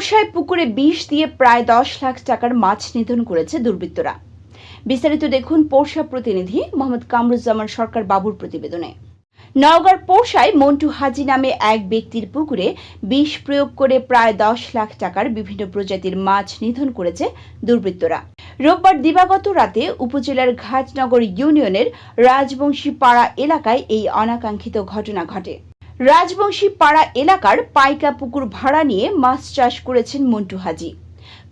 পোরশায় পুকুরে বিষ দিয়ে প্রায় দশ লাখ টাকার মাছ নিধন করেছে দুর্বৃত্তরা। বিস্তারিত দেখুন পোরশা প্রতিনিধি মোহাম্মদ কামরুজ্জামান সরকার বাবুর প্রতিবেদনে। নওগাঁর পোরশায় মন্টু হাজি নামে এক ব্যক্তির পুকুরে বিষ প্রয়োগ করে প্রায় দশ লাখ টাকার বিভিন্ন প্রজাতির মাছ নিধন করেছে দুর্বৃত্তরা। রোববার দিবাগত রাতে উপজেলার ঘাটনগর ইউনিয়নের রাজবংশী পাড়া এলাকায় এই অনাকাঙ্ক্ষিত ঘটনা ঘটে। রাজবংশী পাড়া এলাকার পাইকা পুকুর ভাড়া নিয়ে মাছ চাষ করেছেন মন্টু হাজি।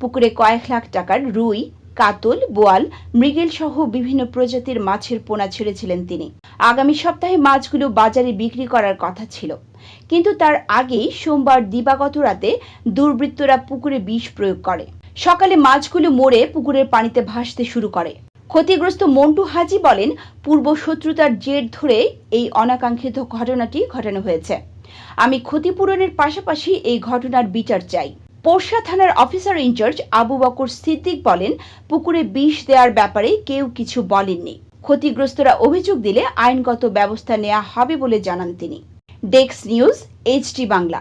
পুকুরে কয়েক লাখ টাকার রুই, কাতল, বোয়াল, মৃগেল সহ বিভিন্ন প্রজাতির মাছের পোনা ছেড়েছিলেন তিনি। আগামী সপ্তাহে মাছগুলো বাজারে বিক্রি করার কথা ছিল। কিন্তু তার আগেই সোমবার দিবাগত রাতে দুর্বৃত্তরা পুকুরে বিষ প্রয়োগ করে। সকালে মাছগুলো মরে পুকুরের পানিতে ভাসতে শুরু করে। ক্ষতিগ্রস্ত মন্টু হাজি বলেন, পূর্ব শত্রুতার জের ধরে এই অনাকাঙ্ক্ষিত ঘটনাটি ঘটানো হয়েছে। আমি ক্ষতিপূরণের পাশাপাশি এই ঘটনার বিচার চাই। পোরশা থানার officer in charge Abu Bakar Siddique বলেন, পুকুরে বিষ দেওয়ার ব্যাপারে কেউ কিছু বলেননি। ক্ষতিগ্রস্তরা অভিযোগ দিলে আইনগত ব্যবস্থা নেওয়া হবে বলে জানান তিনি। ডেক্স news HT Bangla.